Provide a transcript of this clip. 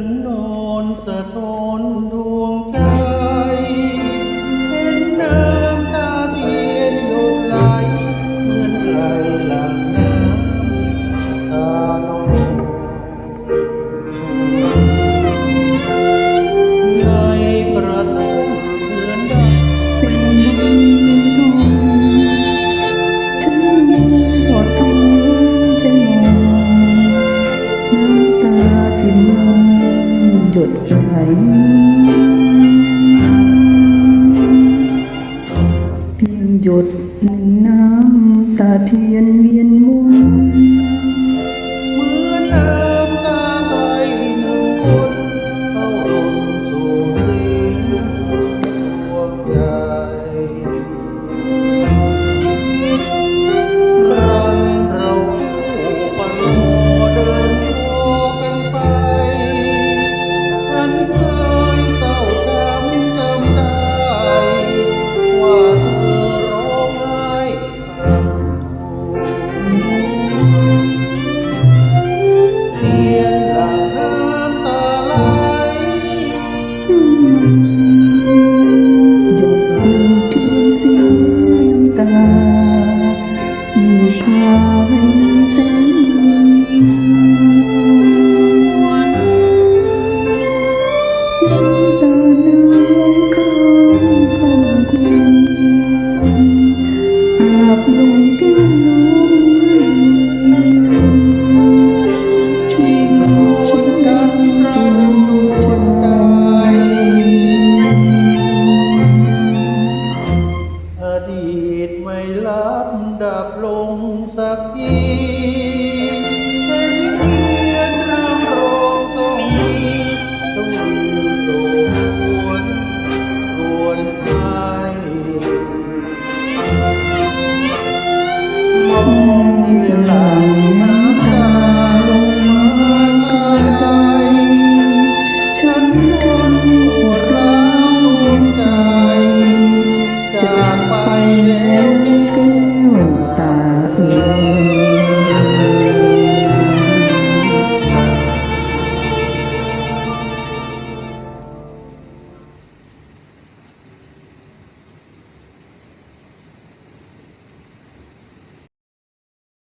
ฉันนอนสะท้อนดวงใจ เห็นน้ำตาเทียนหยดไหลเหมือนไหลหลังน้ำตาลงในกระทงเหมือนไดังเป็นบุญเป็นทองฉันมองทอดทองใจมองน้ำตาที่มอง หยดไหลเพียงหยดหนึ่งน้ำตาเทียนเวีย อดีตไม่ลับดับลงสักที yeah.